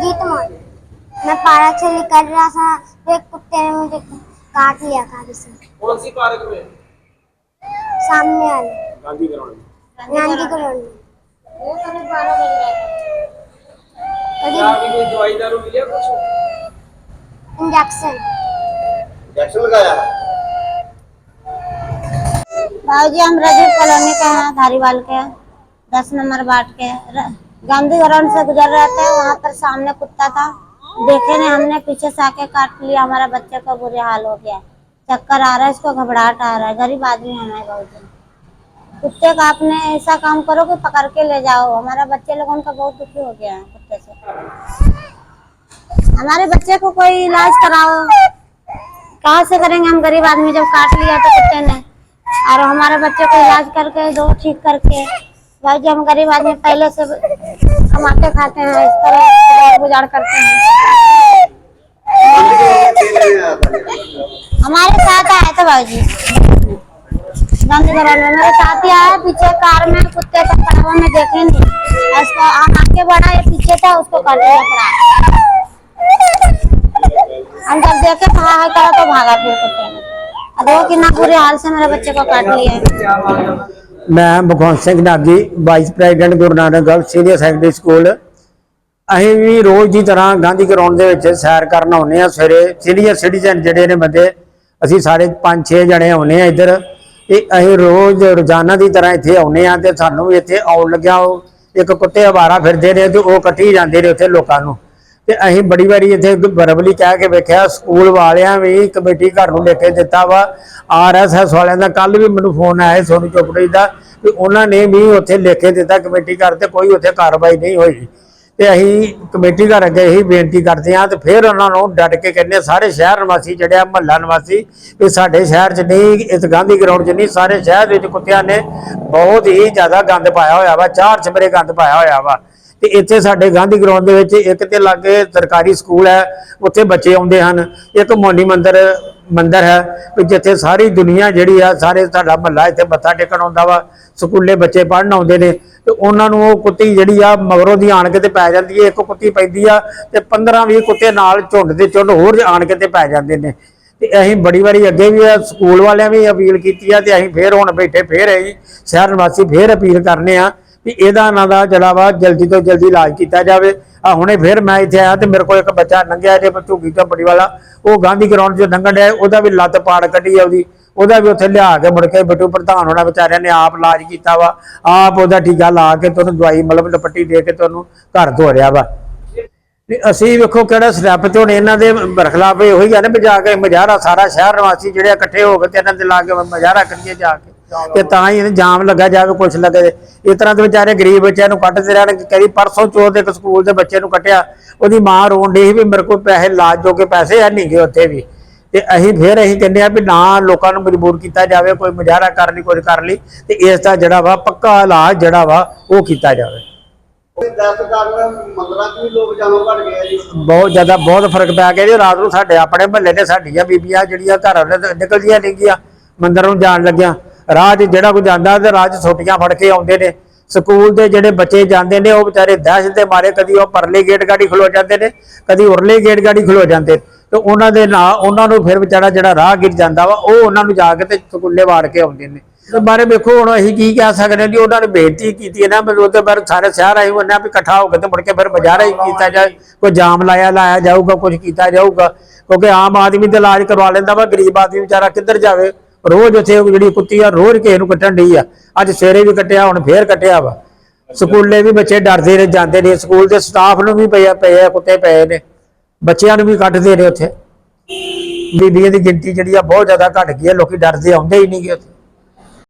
जीत मोहन मैं पार्क से निकल रहा था तो एक कुत्ते ने मुझे काट लिया गाड़ी से। कौन सी पार्क में? सामने वाले। गांधी ग्राउंड में। गांधी कॉलोनी क्या अभी कोई दवाई दारू मिली कुछ? इंजेक्शन। इंजेक्शन लगाया। भाजी हम राजीव कॉलोनी के हैं धारीवाल के दस नंबर वार्ड के। गांधी ग्राउंड से गुजर रहे थे, वहाँ पर सामने कुत्ता था। देखे ने हमने, पीछे से आके काट लिया हमारा बच्चे का बुरे हाल हो गया। चक्कर आ रहा है, इसको घबराहट आ रहा है। गरीब आदमी है हमारे बहुत कुत्ते का आपने ऐसा काम करो कि पकड़ के ले जाओ। हमारा बच्चे लोगों का बहुत दुखी हो गया है, कुत्ते से। हमारे बच्चे को कोई इलाज कराओ। कहाँ से करेंगे हम गरीब आदमी? जब काट लिया तो कुत्ते ने। और हमारे बच्चे को इलाज करके दो ठीक करके। भाई जी, हम गरीब आदमी पहले से कमाते खाते हैं, इस तरह गुजार करते हैं। हमारे साथ आए थे भाई जी गांधी ग्राउंड में, मेरे साथ ही आया, पीछे कार में, कुत्ते का पड़ावा में देखे नहीं। उसको आगे बढ़ा, ये पीछे था, उसको काट लिया पड़ा हम जब देखे हाँ करा तो भागा फिर कुत्ते ने। वो कितना बुरे हाल से मेरे बच्चे को काट लिया ਮੈਂ Bhagwant Singh Nagi vice president Guru Nanak girls senior secondary school ਅਸੀਂ ਵੀ ਰੋਜ਼ ਦੀ ਤਰ੍ਹਾਂ ਗਾਂਧੀ ਗਰਾਊਂਡ ਦੇ ਵਿੱਚ ਸੈਰ ਕਰਨ ਆਉਂਦੇ ਆ ਸਵੇਰੇ। ਸੀਨੀਅਰ ਸਿਟੀਜ਼ਨ ਜਿਹੜੇ ਨੇ ਬੰਦੇ, ਅਸੀਂ ਸਾਰੇ 5-6 ਜਣੇ ਆਉਂਦੇ ਆ ਇੱਧਰ। ਇਹ ਅਸੀਂ ਰੋਜ਼ ਰੋਜ਼ਾਨਾ ਦੀ ਤਰ੍ਹਾਂ ਇੱਥੇ ਆਉਂਦੇ ਆ ਤੇ ਸਾਨੂੰ ਵੀ ਇੱਥੇ ਆਉਣ ਲੱਗਿਆ ਉਹ। ਇੱਕ ਕੁੱਤੇ ਆਵਾਰਾ ਫਿਰਦੇ ਨੇ ਤੇ ਉਹ ਕੱਟੀ ਜਾਂਦੇ ਨੇ ਉੱਥੇ ਲੋਕਾਂ ਨੂੰ। ਤੇ ਅਸੀਂ ਬੜੀ ਵਾਰੀ ਇੱਥੇ ਬਰਬਲੀ ਕਹਿ ਕੇ ਵੇਖਿਆ, ਸਕੂਲ ਵਾਲਿਆਂ ਵੀ ਕਮੇਟੀ ਘਰ ਨੂੰ ਲੈ ਕੇ ਦਿੱਤਾ ਵਾ। ਆਰਐਸਐਸ ਵਾਲਿਆਂ ਦਾ ਕੱਲ ਵੀ ਮੈਨੂੰ ਫੋਨ ਆਇਆ ਸੀ ਚੋਪੜੀ ਦਾ ਵੀ ਉਹਨਾਂ ਨੇ ਵੀ ਉੱਥੇ ਲੈ ਕੇ ਦਿੱਤਾ ਕਮੇਟੀ ਘਰ ਤੇ ਕੋਈ ਉੱਥੇ ਕਾਰਵਾਈ ਨਹੀਂ ਹੋਈ। ਤੇ ਅਸੀਂ ਕਮੇਟੀ ਘਰ ਅੱਗੇ ਹੀ ਬੇਨਤੀ ਕਰਦੇ ਹਾਂ ਤੇ ਫਿਰ ਉਹਨਾਂ ਨੂੰ ਡਟ ਕੇ ਕਹਿੰਦੇ ਸਾਰੇ ਸ਼ਹਿਰ ਨਿਵਾਸੀ ਜਿਹੜੇ ਆ, ਮਹੱਲਾ ਨਿਵਾਸੀ ਵੀ ਸਾਡੇ ਸ਼ਹਿਰ 'ਚ ਨਹੀਂ, ਇਸ ਗਾਂਧੀ ਗਰਾਊਂਡ 'ਚ ਨਹੀਂ, ਸਾਰੇ ਸ਼ਹਿਰ ਵਿੱਚ ਕੁੱਤਿਆਂ ਨੇ ਬਹੁਤ ਹੀ ਜ਼ਿਆਦਾ ਗੰਦ ਪਾਇਆ ਹੋਇਆ ਵਾ, ਚਾਰ ਚਮਰੇ ਗੰਦ ਪਾਇਆ ਹੋਇਆ ਵਾ। ਤੇ ਇੱਥੇ ਸਾਡੇ ਗਾਂਧੀ ਗਰਾਊਂਡ ਦੇ ਵਿੱਚ ਇੱਕ ਤੇ ਲਾਗੇ ਸਰਕਾਰੀ ਸਕੂਲ ਹੈ, ਉੱਥੇ ਬੱਚੇ ਆਉਂਦੇ ਹਨ। ਇੱਕ ਮੋਨੀ ਮੰਦਰ ਮੰਦਰ ਹੈ ਵੀ ਜਿੱਥੇ ਸਾਰੀ ਦੁਨੀਆ ਜਿਹੜੀ ਆ, ਸਾਰੇ ਸਾਡਾ ਮਹੱਲਾ ਇੱਥੇ ਮੱਥਾ ਟੇਕਣ ਆਉਂਦਾ ਵਾ, ਸਕੂਲੇ ਬੱਚੇ ਪੜ੍ਹਨ ਆਉਂਦੇ ਨੇ। ਤੇ ਉਹਨਾਂ ਨੂੰ ਉਹ ਕੁੱਤੀ ਜਿਹੜੀ ਆ, ਮਗਰੋਂ ਦੀ ਆਣ ਕੇ ਤੇ ਪੈ ਜਾਂਦੀ ਹੈ ਇੱਕ ਕੁੱਤੀ ਪੈਂਦੀ ਆ ਤੇ 15 20 ਕੁੱਤੇ ਨਾਲ ਝੁੰਡ ਦੇ ਝੁੰਡ ਹੋਰ ਆਣ ਕੇ ਤੇ ਪੈ ਜਾਂਦੇ ਨੇ। ਤੇ ਅਸੀਂ ਬੜੀ ਵਾਰੀ ਅੱਗੇ ਵੀ ਸਕੂਲ ਵਾਲਿਆਂ ਵੀ ਅਪੀਲ ਕੀਤੀ ਆ ਤੇ ਅਸੀਂ ਫੇਰ ਹੁਣ ਬੈਠੇ, ਫੇਰ ਅਸੀਂ ਸ਼ਹਿਰ ਨਿਵਾਸੀ ਫੇਰ ਅਪੀਲ ਕਰਨੇ ਆ ਵੀ ਇਹਦਾ ਇਹਨਾਂ ਦਾ ਜਿਹੜਾ ਵਾ ਜਲਦੀ ਤੋਂ ਜਲਦੀ ਇਲਾਜ ਕੀਤਾ ਜਾਵੇ। ਆ ਹੁਣੇ ਫਿਰ ਮੈਂ ਇੱਥੇ ਆਇਆ ਤੇ ਮੇਰੇ ਕੋਲ ਇੱਕ ਬੱਚਾ ਲੰਘਿਆ ਜੇ ਝੁੱਗੀ ਕੰਪਨੀ ਵਾਲਾ। ਉਹ ਗਾਂਧੀ ਗਰਾਊਂਡ 'ਚ ਲੰਘਣ ਡਿਆ, ਉਹਦਾ ਵੀ ਲੱਤ ਪਾੜ ਕੱਢੀ ਆ ਉਹਦੀ। ਉਹਦਾ ਵੀ ਉੱਥੇ ਲਿਆ ਕੇ ਮੁੜ ਕੇ ਬਿੱਟੂ ਪ੍ਰਧਾਨ ਹੋਣਾ ਵਿਚਾਰਿਆਂ ਨੇ ਆਪ ਇਲਾਜ ਕੀਤਾ ਵਾ। ਆਪ ਉਹਦਾ ਟੀਕਾ ਲਾ ਕੇ ਤੁਹਾਨੂੰ ਦਵਾਈ ਮਤਲਬ ਪੱਟੀ ਦੇ ਕੇ ਤੁਹਾਨੂੰ ਘਰ ਧੋਰਿਆ ਵਾ। ਵੀ ਅਸੀਂ ਵੇਖੋ ਕਿਹੜਾ ਸਟੈਪ ਤੇ ਇਹਨਾਂ ਦੇ ਬਰਖਲਾਫ ਇਹੋ ਹੀ ਆ ਨਾ ਵੀ ਜਾ ਕੇ ਮਜ਼ਾਰਾ ਸਾਰਾ ਸ਼ਹਿਰ ਨਿਵਾਸੀ ਜਿਹੜੇ ਇਕੱਠੇ ਹੋ ਕੇ ਤੇ ਇਹਨਾਂ ਦੇ ਲਾ ਕੇ ਮਜ਼ਾਰਾ ਕਰੀਏ ਜਾ ਕੇ। ਤੇ ਤਾਂ ਹੀ ਇਹਨੂੰ ਜਾਮ ਲੱਗਾ ਜਾਵੇ ਕੁਛ ਲੱਗੇ। ਇਸ ਤਰ੍ਹਾਂ ਦੇ ਵਿਚਾਰੇ ਗਰੀਬ ਬੱਚਿਆਂ ਨੂੰ ਕੱਟਦੇ ਰਹਿਣ ਕਦੀ ਪਰਸੋਂ ਚੋਰ ਦੇ ਇੱਕ ਸਕੂਲ ਦੇ ਬੱਚੇ ਨੂੰ ਕੱਟਿਆ ਉਹਦੀ ਮਾਂ ਰੋਣ ਡਈ ਵੀ ਮੇਰੇ ਕੋਲ ਪੈਸੇ ਲਾਜ ਜੋਗੇ ਪੈਸੇ ਹੈ ਨਹੀਂ ਗੇ ਉੱਥੇ ਵੀ। ਤੇ ਅਸੀਂ ਫਿਰ ਅਸੀਂ ਕਹਿੰਦੇ ਆ ਵੀ ਨਾ ਲੋਕਾਂ ਨੂੰ ਮਜਬੂਰ ਕੀਤਾ ਜਾਵੇ ਕੋਈ ਮੁਜ਼ਾਹਰਾ ਕਰ ਲਈ ਕੁਝ ਕਰ ਲਈ ਤੇ ਇਸ ਦਾ ਜਿਹੜਾ ਵਾ ਪੱਕਾ ਇਲਾਜ ਜਿਹੜਾ ਵਾ ਉਹ ਕੀਤਾ ਜਾਵੇ। ਗਏ ਬਹੁਤ ਜ਼ਿਆਦਾ ਬਹੁਤ ਫ਼ਰਕ ਪੈ ਗਿਆ ਜੀ। ਰਾਤ ਨੂੰ ਸਾਡੇ ਆਪਣੇ ਮਹੱਲੇ ਦੇ ਸਾਡੀਆਂ ਬੀਬੀਆਂ ਜਿਹੜੀਆਂ ਘਰ ਨਿਕਲਦੀਆਂ ਨਹੀਂਗੀਆਂ ਮੰਦਰ ਨੂੰ ਜਾਣ ਲੱਗਿਆ। ਰਾਹ 'ਚ ਜਿਹੜਾ ਕੋਈ ਜਾਂਦਾ ਤੇ ਰਾਹ 'ਚ ਛੋਟੀਆਂ ਫੜ ਕੇ ਆਉਂਦੇ ਨੇ। ਸਕੂਲ ਦੇ ਜਿਹੜੇ ਬੱਚੇ ਜਾਂਦੇ ਨੇ, ਉਹ ਵਿਚਾਰੇ ਦਹਿਸ਼ਤ ਦੇ ਮਾਰੇ, ਕਦੀ ਉਹ ਪਰਲੇ ਗੇਟ ਗਾੜੀ ਖਲੋ ਜਾਂਦੇ ਨੇ, ਕਦੀ ਉਰਲੇ ਗੇਟ ਗਾੜੀ ਖਲੋ ਜਾਂਦੇ ਤੇ ਉਹਨਾਂ ਦੇ ਨਾਲ, ਉਹਨਾਂ ਨੂੰ ਫਿਰ ਵਿਚਾਰਾ ਜਿਹੜਾ ਰਾਹ ਗਿਰ ਜਾਂਦਾ ਵਾ, ਉਹ ਉਹਨਾਂ ਨੂੰ ਜਾ ਕੇ ਤੇ ਸਕੂਲੇ ਵਾੜ ਕੇ ਆਉਂਦੇ ਨੇ। ਤੇ ਬਾਰੇ ਵੇਖੋ, ਹੁਣ ਅਸੀਂ ਕੀ ਕਹਿ ਸਕਦੇ ਹਾਂ ਜੀ, ਉਹਨਾਂ ਨੇ ਬੇਨਤੀ ਕੀਤੀ ਹੈ ਨਾ, ਵੀ ਉਹਦੇ ਬਾਰੇ ਸਾਰੇ ਸ਼ਹਿਰ ਆਏ ਉਹਨਾਂ ਵੀ ਇਕੱਠਾ ਹੋ ਕੇ ਤੇ ਮੁੜ ਕੇ ਫਿਰ ਬਾਜ਼ਾਰ ਹੀ ਕੀਤਾ ਜਾਏ। ਕੋਈ ਜਾਮ ਲਾਇਆ ਲਾਇਆ ਜਾਊਗਾ ਕੁਝ ਕੀਤਾ ਜਾਊਗਾ। ਕਿਉਂਕਿ ਆਮ ਆਦਮੀ ਦਾ ਇਲਾਜ ਕਰਵਾ ਲੈਂਦਾ ਵਾ, ਗਰੀਬ ਆਦਮੀ ਵਿਚਾਰਾ ਕਿੱਧਰ ਜਾਵੇ? ਰੋਜ਼ ਉੱਥੇ ਉਹ ਜਿਹੜੀ ਕੁੱਤੀ ਆ ਰੋਜ਼ ਕਿਸੇ ਨੂੰ ਕੱਟਣ ਡਈ ਆ। ਅੱਜ ਸਵੇਰੇ ਵੀ ਕੱਟਿਆ ਹੁਣ ਫੇਰ ਕੱਟਿਆ ਵਾ। ਸਕੂਲੇ ਵੀ ਬੱਚੇ ਡਰਦੇ ਨੇ ਜਾਂਦੇ ਨੇ। ਸਕੂਲ ਦੇ ਸਟਾਫ ਨੂੰ ਵੀ ਪਏ ਆ- ਪਏ ਆ ਕੁੱਤੇ ਪਏ ਨੇ। ਬੱਚਿਆਂ ਨੂੰ ਵੀ ਕੱਟਦੇ ਨੇ ਉੱਥੇ। ਬੀਬੀਆਂ ਦੀ ਗਿਣਤੀ ਜਿਹੜੀ ਆ ਬਹੁਤ ਜ਼ਿਆਦਾ ਘਟ ਗਈ ਹੈ ਲੋਕੀ ਡਰਦੇ ਆਉਂਦੇ ਹੀ ਨਹੀਂਗੇ ਉੱਥੇ।